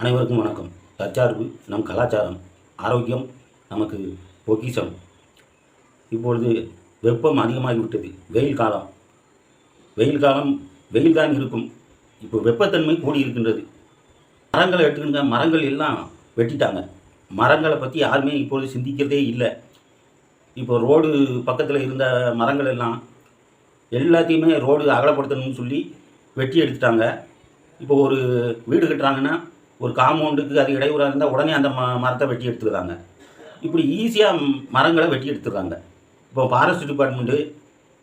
அனைவருக்கும் வணக்கம். தற்சார்பு நம் கலாச்சாரம் ஆரோக்கியம் நமக்கு பொக்கிஷம். இப்பொழுது வெப்பம் அதிகமாகிவிட்டது. வெயில் காலம். வெயில் காலம் வெயில் தான் இருக்கும். இப்போ வெப்பத்தன்மை கூடி இருக்கின்றது மரங்களை எடுத்துக்கிங்க மரங்கள் எல்லாம் வெட்டிட்டாங்க. மரங்களை பற்றி யாருமே இப்பொழுது சிந்திக்கிறதே இல்லை. இப்போ ரோடு பக்கத்தில் இருந்த மரங்கள் எல்லாம் எல்லாத்தையுமே ரோடு அகலப்படுத்தணும்னு சொல்லி வெட்டி எடுத்துட்டாங்க. இப்போ ஒரு வீடு கட்டுறாங்கன்னா ஒரு காம்பவுண்டுக்கு அது இடையூறாக இருந்தால் உடனே அந்த ம மரத்தை வெட்டி எடுத்துக்கிறாங்க. இப்படி ஈஸியாக மரங்களை வெட்டி எடுத்துடுறாங்க இப்போ ஃபாரஸ்ட் டிபார்ட்மெண்ட்டு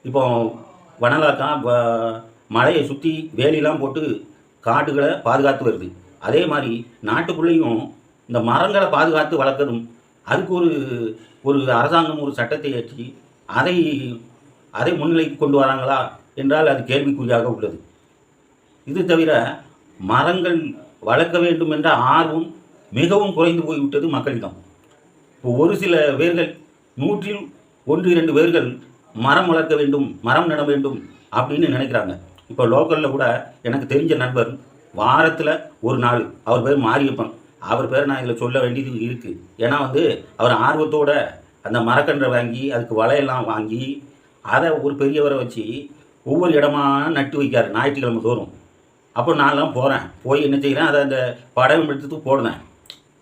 இப்போ வனலாக்கா மலையை சுற்றி வேலிலாம் போட்டு காடுகளை பாதுகாத்து வருது. அதே மாதிரி நாட்டுக்குள்ளேயும் இந்த மரங்களை பாதுகாத்து வளர்க்கணும். அதுக்கு ஒரு ஒரு அரசாங்கம் ஒரு சட்டத்தை ஏற்றி அதை அதை முன்னிலைக்கு கொண்டு வராங்களா என்றால் அது கேள்விக்குறியாக உள்ளது. இது தவிர மரங்கள் வளர்க்க வேண்டும் என்ற ஆர்வம் மிகவும் குறைந்து போய்விட்டது மக்களிடம். இப்போ ஒரு சில பேர்கள் நூற்றில் ஒன்று இரண்டு பேர்கள் மரம் வளர்க்க வேண்டும் மரம் நட வேண்டும் அப்படின்னு நினைக்கிறாங்க. இப்போ லோக்கலில் கூட எனக்கு தெரிஞ்ச நண்பர் வாரத்தில் ஒரு நாள் அவர் பேர் மாரியப்பன். அவர் பேர் நான் இதில் சொல்ல வேண்டியது இருக்குது ஏன்னா வந்து அவர் ஆர்வத்தோட அந்த மரக்கன்றை வாங்கி அதுக்கு வலையெல்லாம் வாங்கி அதை ஒரு பெரியவரை வச்சு ஒவ்வொரு இடமா நட்டு வைக்கார் ஞாயிற்றுக்கிழமை தோறும். அப்போ நான்லாம் போகிறேன் போய் என்ன செய்கிறேன் அதை அந்த படம் எடுத்து போடுறேன்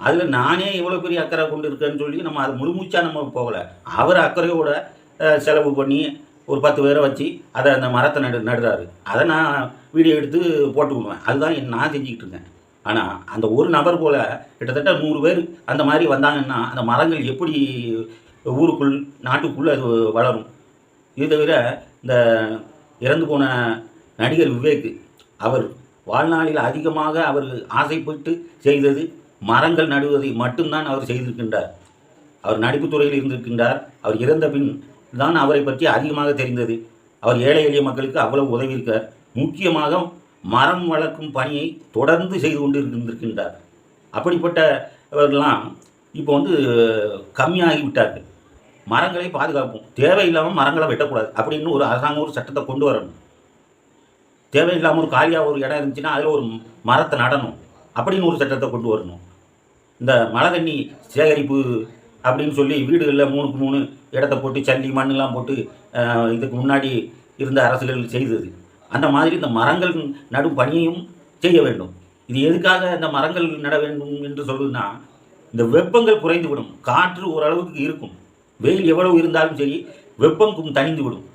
அதில் நானே இவ்வளோ பெரிய அக்கறை கொண்டு இருக்கேன்னு சொல்லி நம்ம அது முழுமூச்சாக நம்ம போகலை. அவர் அக்கறையோட செலவு பண்ணி ஒரு பத்து பேரை வச்சு அதை அந்த மரத்தை நடு நடுறாரு. அதை நான் வீடியோ எடுத்து போட்டு விடுவேன். அதுதான் நான் செஞ்சுக்கிட்டு இருக்கேன் ஆனால் அந்த ஒரு நபர் போல் கிட்டத்தட்ட நூறு பேர் அந்த மாதிரி வந்தாங்கன்னா அந்த மரங்கள் எப்படி ஊருக்குள் நாட்டுக்குள்ளே அது வளரும்? இது தவிர இந்த இறந்து போன நடிகர் விவேக் அவர் வாழ்நாளில் அதிகமாக அவர் ஆசைப்பட்டு செய்தது மரங்கள் நடுவதை மட்டும்தான் அவர் செய்திருக்கின்றார். அவர் நடிப்புத் துறையில் இருந்திருக்கின்றார். அவர் இறந்த பின் தான் அவரை பற்றி அதிகமாக தெரிந்தது. அவர் ஏழை எளிய மக்களுக்கு அவ்வளவு உதவியிருக்கார் முக்கியமாக மரம் வளர்க்கும் பணியை தொடர்ந்து செய்து கொண்டு இருந்திருக்கின்றார் அப்படிப்பட்டவர்கள்லாம் இப்போ வந்து கம்மியாகிவிட்டார்கள் மரங்களை பாதுகாப்போம். தேவையில்லாமல் மரங்களை வெட்டக்கூடாது அப்படின்னு ஒரு அரசாங்கம் ஒரு சட்டத்தை கொண்டு வரணும். தேவையில்லாமல் ஒரு காலியாக ஒரு இடம் இருந்துச்சுன்னா அதில் ஒரு மரத்தை நடணும். அப்படின்னு ஒரு சட்டத்தை கொண்டு வரணும். இந்த மழை தண்ணி சேகரிப்பு அப்படின்னு சொல்லி வீடுகளில் மூணுக்கு மூணு இடத்த போட்டு சல்லி மண்ணெலாம் போட்டு இதுக்கு முன்னாடி இருந்த அரசுகள் செய்தது. அந்த மாதிரி இந்த மரங்கள் நடும் பணியையும் செய்ய வேண்டும். இது எதுக்காக இந்த மரங்கள் நட வேண்டும் என்று சொல்லுதுன்னா இந்த வெப்பங்கள் குறைந்துவிடும். காற்று ஓரளவுக்கு இருக்கும். வெயில் எவ்வளவு இருந்தாலும் சரி வெப்பம் தணிந்துவிடும். தணிந்து விடும்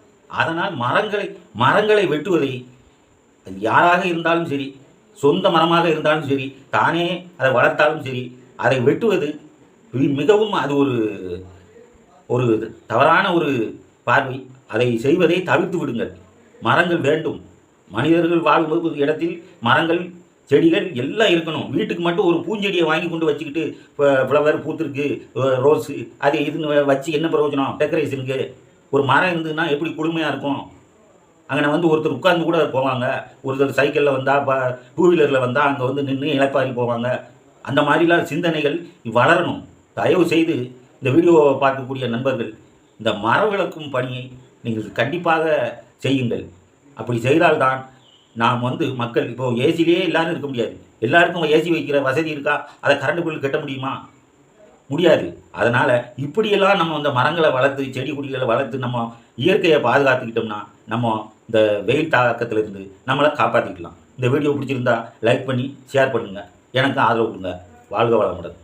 அதனால் மரங்களை மரங்களை வெட்டுவதை யாராக இருந்தாலும் சரி சொந்த மரமாக இருந்தாலும் சரி தானே அதை வளர்த்தாலும் சரி அதை வெட்டுவது மிகவும் அது ஒரு ஒரு தவறான ஒரு பார்வை. அதை செய்வதை தவிர்த்து விடுங்கள். மரங்கள் வேண்டும். மனிதர்கள் வாழும் ஒரு இடத்தில் மரங்கள் செடிகள் எல்லாம் இருக்கணும். வீட்டுக்கு மட்டும் ஒரு பூஞ்செடியை வாங்கி கொண்டு வச்சுக்கிட்டு ஃப்ளவர் பூத்திருக்கு ரோஸு அது இதுன்னு வச்சு என்ன பிரயோஜனம்? டெக்கரேஷனுக்கு ஒரு மரம் இருந்ததுன்னா எப்படி குளுமையாக இருக்கும்? அங்கே வந்து ஒருத்தர் உட்கார்ந்து கூட போவாங்க. ஒருத்தர் சைக்கிளில் வந்தால் ப டூ வீலரில் வந்தால் அங்கே வந்து நின்று இளைப்பாரி போவாங்க. அந்த மாதிரிலாம் சிந்தனைகள் வளரணும். தயவு செய்து இந்த வீடியோவை பார்க்கக்கூடிய நண்பர்கள் இந்த மர விளக்கும் பணியை நீங்கள் கண்டிப்பாக செய்யுங்கள். அப்படி செய்தால்தான் நாம் வந்து மக்கள் இப்போ ஏசிலேயே எல்லாரும் இருக்க முடியாது. எல்லாருக்கும் ஏசி வைக்கிற வசதி இருக்கா? அதை கரண்ட் பில் கட்ட முடியுமா? முடியாது. அதனால் இப்படியெல்லாம் நம்ம அந்த மரங்களை வளர்த்து செடி கொடிகளை வளர்த்து நம்ம இயற்கையை பாதுகாத்துக்கிட்டோம்னா நம்ம இந்த வெயில் தாக்கத்திலிருந்து நம்மளை காப்பாற்றிக்கலாம் இந்த வீடியோ பிடிச்சிருந்தா லைக் பண்ணி ஷேர் பண்ணுங்கள் எனக்கு ஆதரவு கொடுங்க. வாழ்க வளமுடன்.